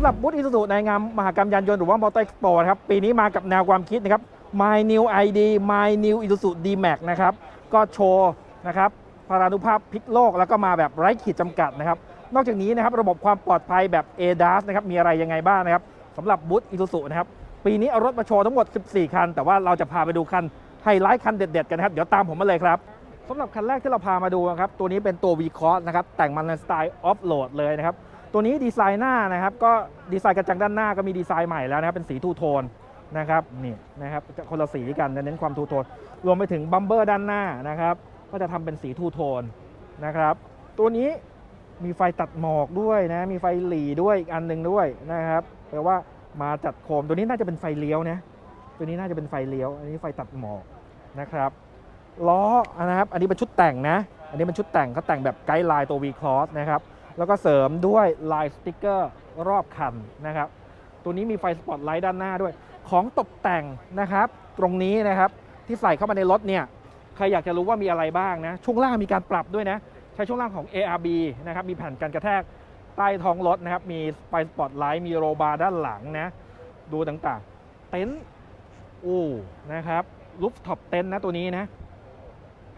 ำหรับบูธอิสุสุในงานมหกรรมยานยนต์หรือว่ามอเตอร์เอ็กซ์โปนะครับปีนี้มากับแนวความคิดนะครับ My New ID My New Isuzu D-Max นะครับก็โชว์นะครับพลานุภาพพลิกโลกแล้วก็มาแบบไร้ขีดจำกัดนะครับ นอกจากนี้นะครับระบบความปลอดภัยแบบ ADAS นะครับมีอะไรยังไงบ้างนะครับสำหรับบูธอิสุสุนะครับปีนี้เอารถมาโชว์ทั้งหมด 14 คัน แต่ว่าเราจะพาไปดูคันไฮไลท์คันเด็ดๆกันนะครับ เดี๋ยวตามผมมาเลยครับสำหรับคันแรกที่เราพามาดูนะครับตัวนี้เป็นตัว V Cross นะครับแต่งมาในสไตล์ออฟโหลดเลยนะครับ ตัวนี้ดีไซน์หน้านะครับ ก็ดีไซน์กระจังด้านหน้าก็มีดีไซน์ใหม่แล้วนะครับเป็นสีทูโทนนะครับนี่นะครับจะคนละสีกันเน้นความทูโทนรวมไปถึงบัมเบอร์ด้านหน้านะครับ ก็จะทำเป็นสีทูโทนนะครับ ตัวนี้มีไฟตัดหมอกด้วยนะมีไฟหลีด้วยอีกอันหนึ่งด้วยนะครับแปลว่ามาจัดโคมตัวนี้น่าจะเป็นไฟเลี้ยวนะตัวนี้น่าจะเป็นไฟเลี้ยว อันนี้ไฟตัดหมอกนะครับล้อนะครับ อันนี้เป็นชุดแต่งนะ อันนี้เป็นชุดแต่งเขาแต่งแบบไกด์ไลน์ตัว V Cross นะครับ แล้วก็เสริมด้วยลายสติกเกอร์รอบคันนะครับ ตัวนี้มีไฟสปอตไลท์ด้านหน้าด้วย ของตกแต่งนะครับ ตรงนี้นะครับที่ใส่เข้ามาในรถเนี่ยใครอยากจะรู้ว่ามีอะไรบ้างนะ ช่วงล่างมีการปรับด้วยนะ ใช้ช่วงล่างของ ARB นะครับ มีแผ่นกันกระแทกใต้ท้องรถนะครับ มีไฟสปอตไลท์มีโรบาร์ด้านหลังนะ ดูต่างๆ เต็นท์อู้นะครับลูฟท็อปเต็นท์นะตัวนี้นะ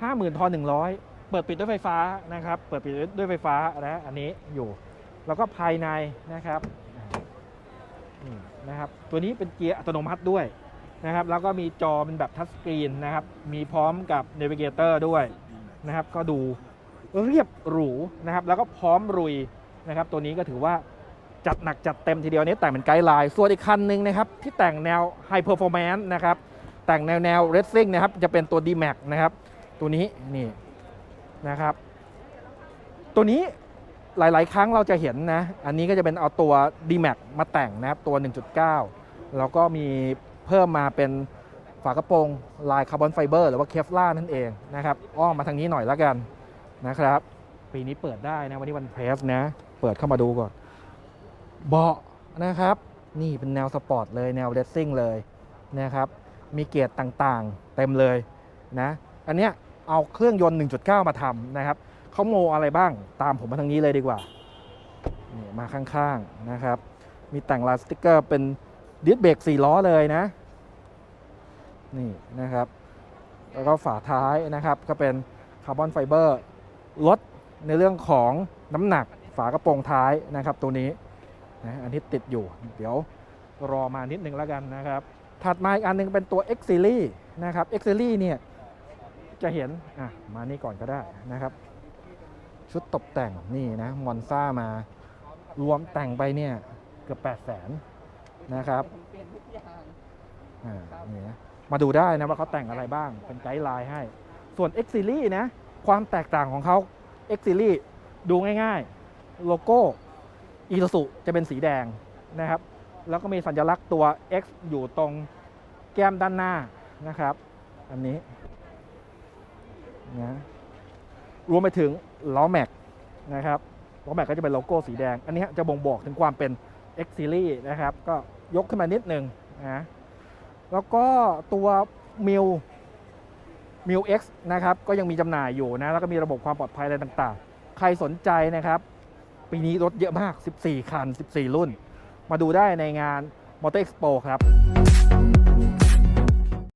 ห้าหมื่นทอหนึ่งร้อย เปิดปิดด้วยไฟฟ้านะครับ เปิดปิดด้วยไฟฟ้านะอันนี้อยู่ แล้วก็ภายในนะครับนี่นะครับ ตัวนี้เป็นเกียร์อัตโนมัติด้วยนะครับ แล้วก็มีจอเป็นแบบทัชสกรีนนะครับ มีพร้อมกับเนวิเกเตอร์ด้วยนะครับ ก็ดูเรียบหรูนะครับ แล้วก็พร้อมรุยนะครับ ตัวนี้ก็ถือว่าจัดหนักจัดเต็มทีเดียวนี้แต่งเป็นไกด์ไลน์ ส่วนอีกคันหนึ่งนะครับ ที่แต่งแนวไฮเพอร์ฟอร์แมนซ์นะครับ แต่งแนวแนวเรสซิ่งนะครับ จะเป็นตัว D-Max นะครับ ตัวนี้นี่ นะครับ ตัวนี้หลาย ๆ ครั้งเราจะเห็นนะ อันนี้ก็จะเป็นเอาตัว D-Max มาแต่งนะครับ ตัว 1.9 แล้วก็มีเพิ่มมาเป็นฝากระโปรงลายคาร์บอนไฟเบอร์หรือว่าเคฟล่านั่นเองนะครับ อ้อมมาทางนี้หน่อยแล้วกันนะครับ ปีนี้เปิดได้นะ วันนี้วันเพรสนะ เปิดเข้ามาดูก่อน เบาะนะครับ นี่เป็นแนวสปอร์ตเลยแนวเรสซิ่งเลยนะครับ มีเกียร์ต่างๆ เต็มเลยนะ อันเนี้ย เอาเครื่องยนต์ 1.9 มาทำนะครับเขาโมอะไรบ้างตามผมมาทางนี้เลยดีกว่านี่มาข้างๆนะครับ มีแต่งลายสติกเกอร์เป็นดิสเบรก4ล้อเลยนะ นี่นะครับ แล้วก็ฝาท้ายนะครับ ก็เป็นคาร์บอนไฟเบอร์ลดในเรื่องของน้ำหนักฝากระโปรงท้ายนะครับ ตัวนี้นะอันนี้ติดอยู่ เดี๋ยวรอมานิดนึงแล้วกันนะครับ ถัดมาอีกอันหนึงเป็นตัว X Series นะครับ X Series เนี่ย จะเห็นอะมานี่ก่อนก็ได้นะครับ ชุดตกแต่งนี่นะมอนซ่ามารวมแต่งไปเนี่ยเกือบ8 0 0แสนนะครับเปลี่ยนทุกอย่างอ่านี่นะมาดูได้นะว่าเขาแต่งอะไรบ้างเป็นไกด์ไลน์ให้ ส่วน X Series นะ ความแตกต่างของเขา X Series ดูง่ายๆ โลโก้อี u สุจะเป็นสีแดงนะครับ แล้วก็มีสัญลักษณ์ตัว X อยู่ตรงแก้มด้านหน้านะครับ อันนี้ นะรวมไปถึงล้อแม็กนะครับล้อแม็กก็จะเป็นโลโก้สีแดง อันนี้จะบ่งบอกถึงความเป็น X Series นะครับ ก็ยกขึ้นมานิดหนึ่งนะแล้วก็ตัวมิวมิว X นะครับ ก็ยังมีจำหน่ายอยู่นะ แล้วก็มีระบบความปลอดภัยอะไรต่างๆ ใครสนใจนะครับ ปีนี้รถเยอะมาก 14 คัน 14 รุ่น มาดูได้ในงาน Motor Expo ครับ